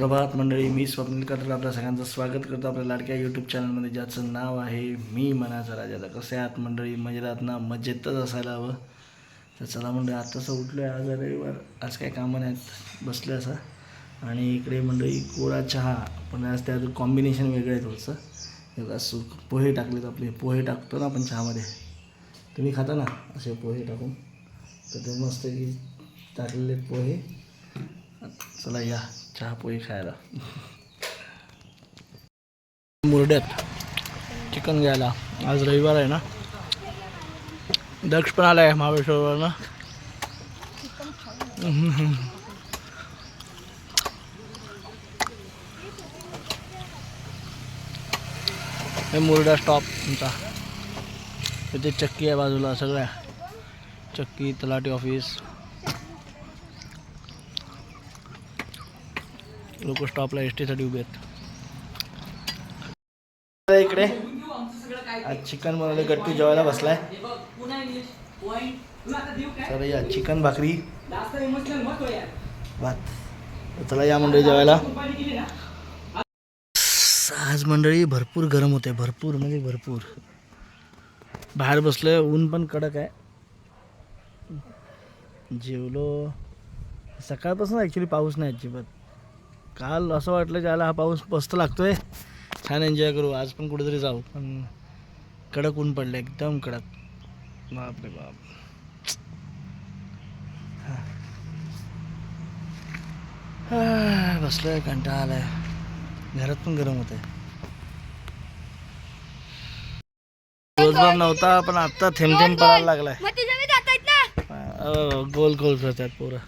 प्रभात मंडळी मी स्वप्नील कत्र आपल्या सगळ्यांचं स्वागत करतो आपल्या लाडक्या यूट्यूब चॅनलमध्ये ज्याचं नाव आहे मी मनाचा राजाचा. कसे आहात मंडळी? मजेदात ना? मजेतच असायला हवं. तर चला मंडळी आत्ताचं उठलो आहे आज रविवार. आज काय कामं नाहीत. बसले असं. आणि इकडे मंडळी कोरा चहा. पण आज त्यात कॉम्बिनेशन वेगळं आहे थोडंसं. एकदा सु पोहे टाकलेत आपले. पोहे टाकतो ना आपण चहामध्ये. तुम्ही खाता ना असे पोहे टाकून? तर ते मस्त की टाकलेले पोहे. चला या. चहा पोळी खायला. मुरड्यात चिकन घ्यायला. आज रविवार आहे ना? दक्ष पण आला आहे महाबळेश्वरवरनं. हे मुरडा स्टॉप तुमचा. इथे चक्की आहे बाजूला सगळ्या. चक्की तलाठी ऑफिस लोक स्टॉपला एस टीसाठी उभे आहेत. इकडे आज चिकन बनवलं गट्टू जेवायला बसलाय. तर या चिकन भाकरी भात. चला या मंडळी जेवायला. आज मंडळी भरपूर गरम होते भरपूर म्हणजे भरपूर. बाहेर बसलोय ऊन पण कडक आहे. जेवलो. सकाळपासून ॲक्च्युली पाऊस नाही अजिबात. काल असं वाटलं ज्याला हा पाऊस मस्त लागतोय. छान एन्जॉय करू. आज पण कुठेतरी जाऊ. पण कडक ऊन पडलं एकदम कडक. बापरे बाप. हा, बसलोय कंटाळा आलाय घरात पण गरम होत आहे दिवसभर नव्हता पण आता थेंब थेंब पडायला लागलाय. गोल गोल करतात पोरं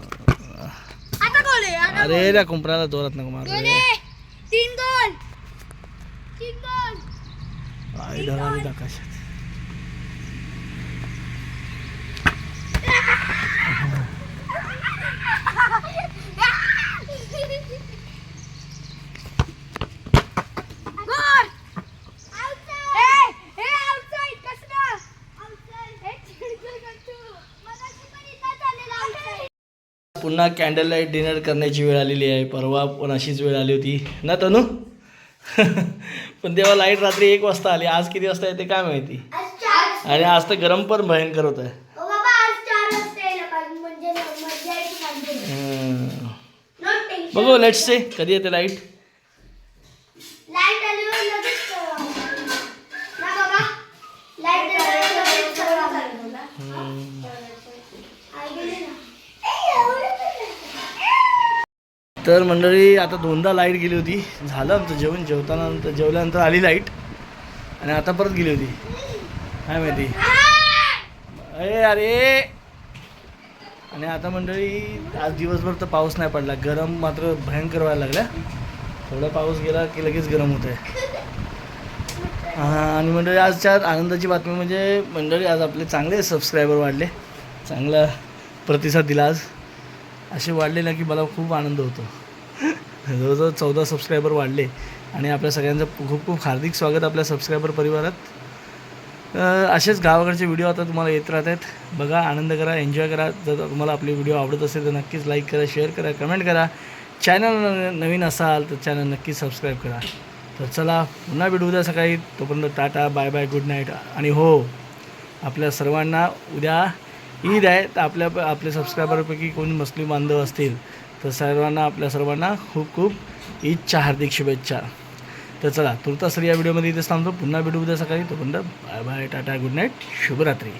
आता गोल आहे आता अरे त्या कुंपणाला जोरात नको मारू तीन गोल तीन गोल आई ढगाले आकाशात पुन्हा कॅन्डल लाइट डिनर करण्याची वेळ आलेली आहे. परवा पण अशीच वेळ आली होती. ना तनू? पण तेव्हा लाइट रात्री एक वाजता आली. आज किती वाजता येते काय माहिती? आणि आज तर गरम पण भयंकर होत म्हणजे. बघू लेट से कधी येते लाइट तर मंडळी आता दोनदा लाइट गेली होती. झालं आमचं जेवण जेवताना नंतर जेवल्यानंतर आली लाइट. आणि आता परत गेली होती. काय माहिती? अरे अरे! आणि आता मंडळी आज दिवसभर तर पाऊस नाही पडला. गरम मात्र भयंकर व्हायला लागला थोडा पाऊस गेला की लगेच गरम होत आहे आणि मंडळी आजच्या आनंदाची बातमी म्हणजे मंडळी आज आपले चांगले सबस्क्रायबर वाढले. चांगला प्रतिसाद दिला आज. असे वाढले ना की मला खूप आनंद होतो. जवळजवळ चौदा सबस्क्रायबर वाढले आणि आपल्या सगळ्यांचं खूप खूप हार्दिक स्वागत आपल्या सबस्क्रायबर परिवारात. असेच गावाकडचे व्हिडिओ आता तुम्हाला येत राहत आहेत बघा आनंद करा एन्जॉय करा. जर तुम्हाला आपले व्हिडिओ आवडत असेल तर नक्कीच लाईक करा शेअर करा कमेंट करा. चॅनल नवीन असाल तर चॅनल नक्कीच सबस्क्राईब करा. तर चला पुन्हा भेटू उद्या सकाळी. तोपर्यंत tata bye bye good night आणि हो आपल्या सर्वांना उद्या ईद आहे तर आपल्या आपले सबस्क्रायबरपैकी कोणी मुस्लिम बांधव असतील तर सर्वांना आपल्या सर्वांना खूप खूप ईदच्या हार्दिक शुभेच्छा. तर चला तुर्तास या व्हिडिओमध्ये इथेच थांबतो. पुन्हा भेटू उद्या सकाळी. तोपर्यंत bye bye tata good night शुभरात्री.